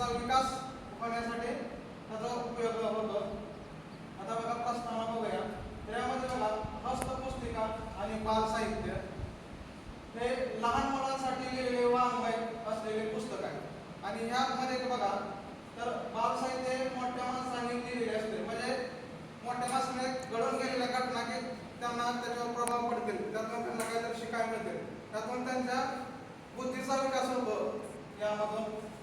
अं, विकास होण्यासाठी त्याचा उपयोग होतो. आता बघा प्रश्नाला बघूया त्यामध्ये बघा हस्तपुस्तिका आणि बाल साहित्य हे लहान मुलांसाठी लिहिलेले वाङ्मय असलेले पुस्तक आहे. आणि ह्यामध्ये बघा तर बाल साहित्य हे मोठ्या माणसांनी लिहिलेले असते. म्हणजे मोठ्या माणसाने घडून गेलेल्या घटना की त्यांना त्याच्यावर प्रभाव पडतील. त्यातून त्यांना काहीतरी शिकायला मिळतील. त्यातून त्यांच्या बुद्धीचा विकास होतो. यामधून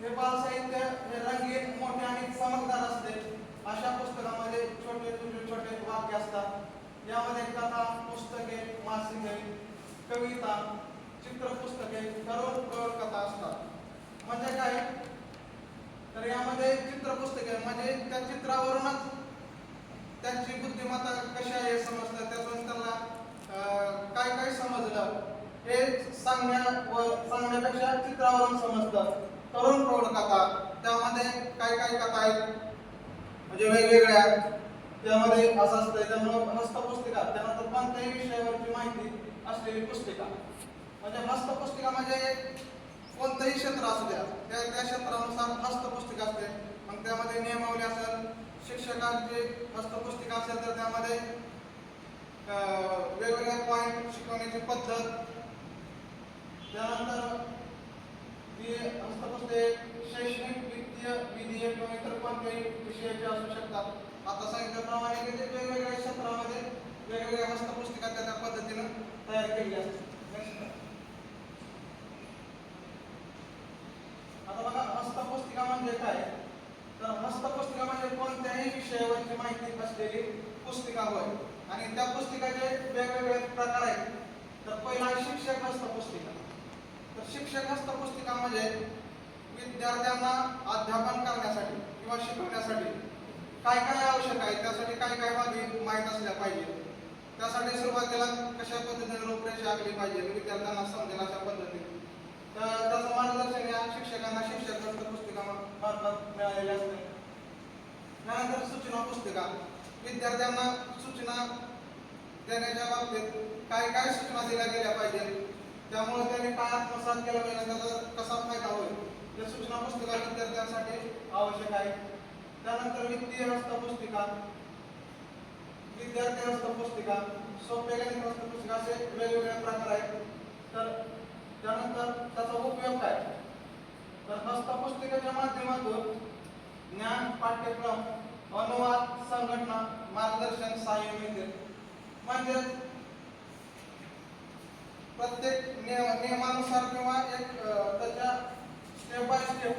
हे बाल साहित्य हे रंगीत मोठे आणि चमकदार असते. अशा पुस्तकामध्ये छोटे छोटे छोटे वाक्य असतात. यामध्ये कथा पुस्तके मासिके कविता चित्रपुस्तके करोड करोड कथा असतात. म्हणजे काय? तर यामध्ये चित्रपुस्तके म्हणजे त्या चित्रावरूनच त्यांची बुद्धिमत्ता कशी आहे हे समजतं. त्यातून त्यांना अं, काय काय समजलं हे सांगण्या व सांगण्यापेक्षा चित्रावरून समजतं. तरुण प्रौढ कथा त्यामध्ये काय काय कथा आहेत. म्हणजे वेगवेगळ्या. त्यामध्ये असं असतं त्यामुळं हस्तपुस्तिका त्यानंतर कोणत्याही विषयावरची माहिती असलेली पुस्तिका. म्हणजे हस्तपुस्तिका म्हणजे कोणतंही क्षेत्र असू द्या त्या त्या क्षेत्रानुसार हस्तपुस्तिका असते. मग त्यामध्ये नियमावली असेल शिक्षकांची हस्तपुस्तिका असेल तर त्यामध्ये वेगवेगळ्या पॉईंट शिकवण्याची पद्धत. त्यानंतर ही हस्तपुस्तक शैक्षणिक वित्तीय विधीय किंवा इतर कोणत्याही विषयाचे असू शकतात. आता सांगितल्याप्रमाणे की ते वेगवेगळ्या क्षेत्रामध्ये वेगवेगळ्या हस्तपुस्तिका त्या त्या पद्धतीनं तयार केली असतात. आता बघा हस्तपुस्तिका म्हणजे काय? तर हस्तपुस्तिका म्हणजे कोणत्याही विषयावरची माहिती असलेली पुस्तिका होय. आणि त्या पुस्तिकाचे वेगवेगळे प्रकार आहेत. तर पहिला शिक्षक हस्तपुस्तिका. तर शिक्षक हस्त शिक्षण म्हणजे विद्यार्थ्यांना अध्यापन करण्यासाठी किंवा शिकवण्यासाठी काय काय आवश्यक आहे? त्यासाठी काय काय बाबी माहीत असल्या पाहिजे? त्यासाठी सुरुवातीला कशा पद्धतीने रूपरेषा आखली पाहिजे? विद्यार्थ्यांना समजेल अशा पद्धतीने. तर त्याचं मार्गदर्शन या शिक्षकांना शिक्षक पुस्तिका मार्फत मिळालेले असते. त्यानंतर सूचना पुस्तिका. विद्यार्थ्यांना सूचना देण्याच्या बाबतीत काय काय सूचना दिल्या गेल्या पाहिजे त्यामुळे त्यांनी काय आत्मसात केला पाहिजे त्याचा कसा फायदा होईल? या सूचना पुस्तिका विद्यार्थ्यांसाठी आवश्यक आहे. त्यानंतर वित्तीय रस्ता पुस्तिका विद्यार्थी हस्तपुस्तिका सोपे गणित हस्तपुस्तिका असे वेगवेगळे प्रकार आहेत. तर त्यानंतर त्याचा उपयोग काय? तर हस्तपुस्तिकेच्या माध्यमातून ज्ञान पाठ्यक्रम अनुवाद संघटना मार्गदर्शन सहाय्य मिळते. म्हणजेच प्रत्येक नियम नियमानुसार किंवा एक त्याच्या स्टेप बाय स्टेप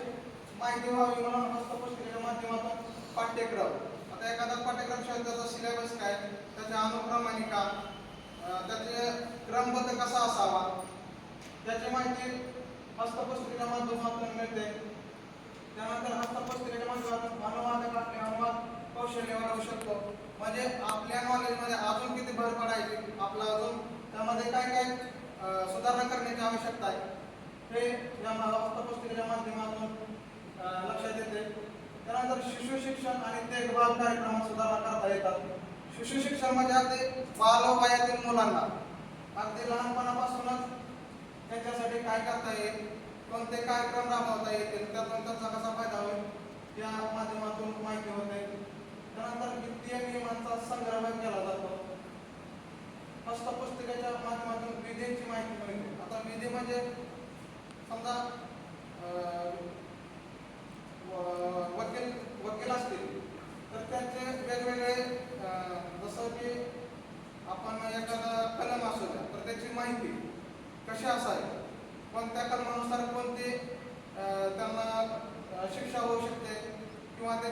माहिती व्हावी म्हणून हस्तपुस्तिकेच्या माध्यमातून पाठ्यक्रम. आता एखादा पाठ्यक्रम शिवाय त्याचा सिलेबस काय? त्याच्या अनुक्रमणिका त्याचे क्रमबद्ध कसा असावा? त्याची माहिती हस्तपुस्तिकेच्या माध्यमातून मिळते. त्यानंतर हस्तपुस्तिकेच्या माध्यमातून अनुवाद आपले अनुवाद कौशल्य वाढवू शकतो. म्हणजे आपल्या नॉलेजमध्ये अजून किती भर पडायची? आपला अजून त्यामध्ये काय काय सुधारणा करण्याची आवश्यकता आहे. हे या मा- माध्यमातून लक्षात येते. त्यानंतर शिशु शिक्षण आणि देखभाल कार्यक्रमात सुधारणा करता येतात. शिशु शिक्षण म्हणजे अगदी बालवयातील मुलांना. अगदी लहानपणापासूनच त्यांच्यासाठी काय करता येईल कोणते कार्यक्रम राबवता येतील त्यातून त्यांचा कसा फायदा होईल या माध्यमातून माहिती होते. त्यानंतर वित्तीय नियमांचा संग्रह केला जातो. हस्तपुस्तिकेच्या माध्यमातून विधींची माहिती मिळते. आता विधी म्हणजे समजा व- वकील वकील असतील तर त्यांचे वेगवेगळे जसं की आपण एखादा कलम असू द्या तर त्याची माहिती कशी असावी? कोणत्या कलमानुसार कोणती त्यांना शिक्षा होऊ शकते? किंवा ते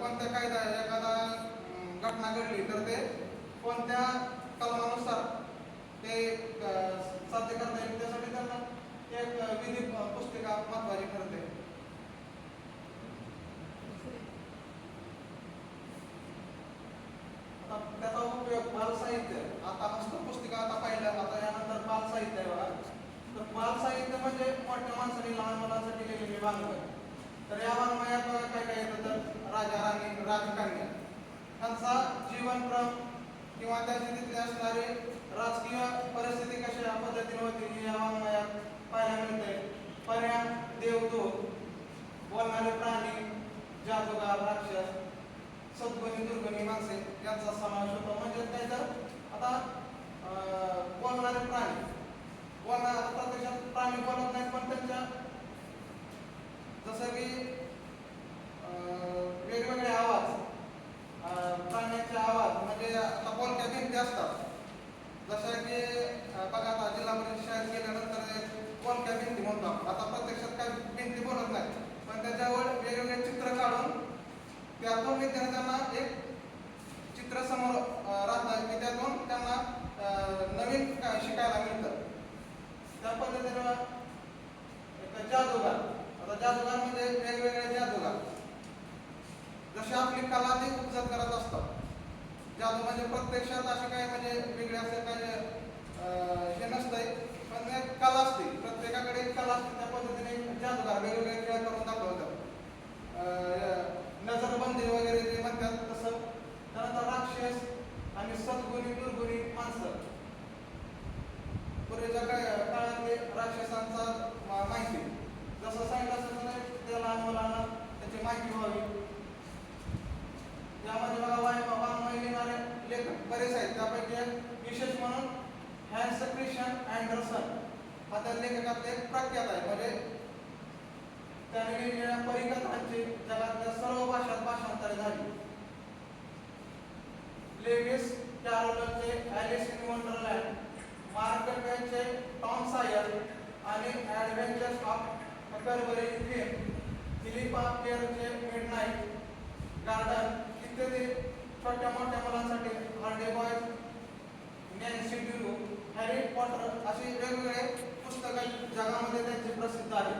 कोणत्या कायदा एखादा घटना घडली तर ते कोणत्या कलमानुसार ते अं, साध्य करता येईल त्यासाठी त्यांना एक अं, विधी अं, पुस्तिका महत्वाची ठरते आता त्याचा उपयोग बाल साहित्य. आता हस्तपुस्तिका आता पाहिलं आता यानंतर बाल साहित्य आहे बघा. तर बाल साहित्य म्हणजे मोठ्या माणसाने लहान मुलांसाठी लिहिलेली वाङ्मय तर या वाङ्मयात काय काय येतं तर राजा राणी राजकन्या त्यांचा जीवनक्रम किंवा त्या तिथली असणारे राजकीय परिस्थिती कशा पद्धतीने होती या वाङ्मयात पाहायला मिळते. पर्या देवदूत बोलणारे प्राणी जादूगार राक्षस सद्गुणी दुर्गुणी माणसे यांचा समावेश होतो. म्हणजे काय तर आता अं, बोलणारे प्राणी. बोलणार आता प्रत्यक्षात प्राणी बोलत नाहीत पण त्यांच्या जसं की अं, वेगवेगळे आवाज प्राण्यांचे आवाज म्हणजे आता बोलक्या भिंती असतात. जसं की बघा आता जिल्हा परिषद शाळेत गेल्यानंतर एक बोलक्या भिंती म्हणतो आपण. आता प्रत्यक्षात काय भिंती बोलत नाही पण त्याच्यावर वेगवेगळे चित्र काढून त्यातून विद्यार्थ्यांना एक चित्र समोर राहतं की त्यातून त्यांना नवीन शिकायला मिळतं. त्या पद्धतीनं जादूगार आता जादूगार म्हणजे वेगवेगळे जादूगार. जसे आपली कला ते उपजत करत असतात. जादू म्हणजे प्रत्यक्षात असे काय म्हणजे वेगळे असे काही अं, हे नसतंय पण एक कला असते प्रत्येकाकडे एक कला असते त्या पद्धतीने जादूगार वेगवेगळे खेळ करून दाखवतात अं, नजरबंदी वगैरे जे म्हणतात तसं त्यानंतर राक्षस आणि सद्गुणी दुर्गुणी माणसं पूर्वीच्या काळ- काळातले राक्षसांचा मा- माहिती जसं सांगितलं तसं नाही त्या लहान मुलांना त्याची माहिती व्हावी यामध्ये बघा वाय वाङ्मय लिहिणारे लेखक बरेच आहेत त्यापैकी एक विशेष म्हणून हॅन्स क्रिश्चियन अँडरसन हा त्या लेखकातले एक प्रख्यात आहे. म्हणजे त्याने लिहिलेल्या परिकथांची जगातल्या सर्व भाषांत भाषांतर झाली. लेविस कॅरोलचे ॲलिस इन वंडरलँड मार्क ट्वेनचे टॉम सायर आणि Adventures of Huckleberry Finn Philippa पेरचे Midnight Garden इत्यादी छोट्या मोठ्या मुलांसाठी Hardy Boys Nancy Drew Harry Potter अशी वेगवेगळे पुस्तकं जगामध्ये त्यांचे प्रसिद्ध आहे.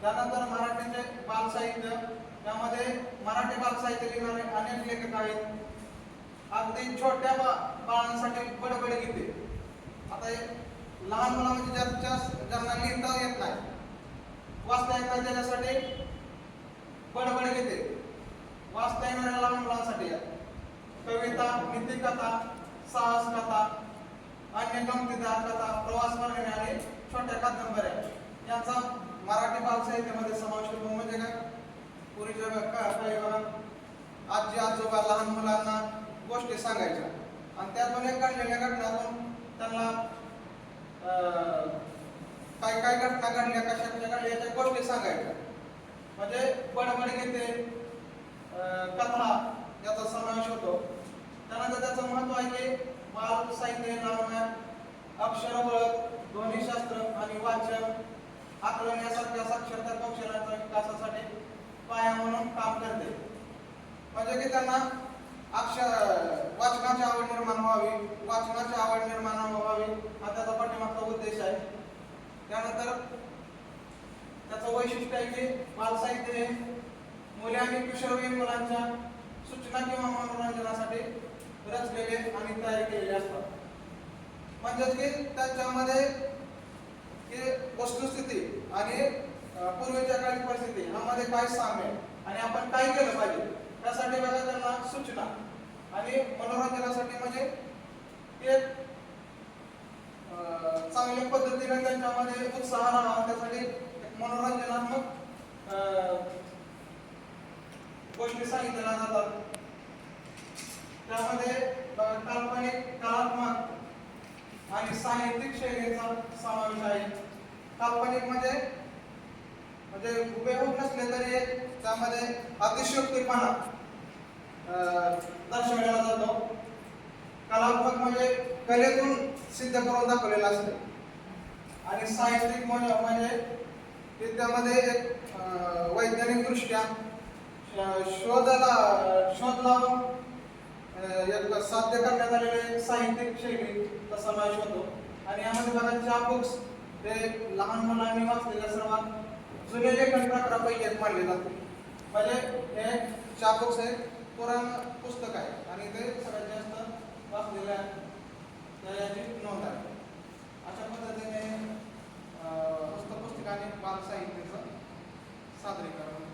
त्यानंतर मराठीचे बालसाहित्य त्यामध्ये मराठी बालसाहित्य लिहिणारे अनेक लेखक आहेत. अगदी छोट्या बा बाळांसाठी बडबड गीते. आता लहान मुलं म्हणजे जास्त ज्यांना लिहिता येत नाही वाचता येत नाही त्याच्यासाठी बडबड गीते. वाचता येणाऱ्या लहान मुलांसाठी आहे. कविता नीतिकथा साहस कथा अन्य गमतीदार कथा प्रवास वर्णने आणि छोट्या कादंबऱ्या. यांचा मराठी बालसाहित्यामध्ये समावेश होतो. म्हणजे काय? पूर्वीच्या का- काही आजी आजोबा लहान मुलांना गोष्टी सांगायच्या. आणि त्यातून एक घडलेल्या घटनातून त्यांना काय काय घटना घडल्या कशा कशा घडल्या याच्या गोष्टी सांगायच्या. म्हणजे बडबड घेते कथा याचा समावेश होतो. त्यानंतर त्याचं महत्त्व आहे की बाल साहित्य रामायण अक्षर ओळख ध्वनीशास्त्र आणि वाचन आकलन यासारख्या साक्षरता कौशल्याच्या विकासासाठी पाया म्हणून काम करते. म्हणजे की त्यांना अक्षर वाचनाची आवड निर्माण व्हावी वाचनाची आवड निर्माण व्हावी हा त्याचा पाठीमागचा उद्देश आहे. त्यानंतर त्याचं वैशिष्ट्य आहे की बाल साहित्य हे मुले आणि किशोरवयीन मुलांच्या सूचना किंवा मनोरंजनासाठी रचलेले आणि तयार केलेले असतात. म्हणजेच की त्याच्यामध्ये की वस्तुस्थिती आणि पूर्वीच्या काळी परिस्थिती ह्यामध्ये काय साम्य आहे आणि आपण काय केलं पाहिजे त्यासाठी बघा त्यांना सूचना आणि मनोरंजनासाठी म्हणजे एक चांगल्या पद्धतीने त्यांच्यामध्ये उत्साह राहावा त्यासाठी एक मनोरंजनात्मक अं, गोष्टी सांगितल्या जातात. त्यामध्ये काल्पनिक कलात्मक आणि साहित्यिक शैलीचा समावेश आहे. काल्पनिक म्हणजे म्हणजे उपयोग नसले तरी त्यामध्ये अतिशयोक्तीपणा अं, दर्शवलेला जातो. कलात्मक म्हणजे कलेतून सिद्ध करून दाखवलेलं असते. आणि साहित्यिक म्हणजे, म्हणजे त्यामध्ये वैज्ञानिक दृष्ट्या शोधाला शोध लावून अं, साध्य करण्यात आलेले साहित्यिक शैली समावेश होतो. आणि यामध्ये बघा चार बुक्स ते लहान मुलांनी वाचलेल्या सर्वात जुने लेखन प्रकारापैकी एक मानले जाते. म्हणजे हे चार बुक्स हे पुराण पुस्तक आहे. आणि ते सगळ्यात जास्त वाचलेल्या त्या याची नोंद आहे. अशा पद्धतीने अं, आणि बाल साहित्याचं सादरीकरण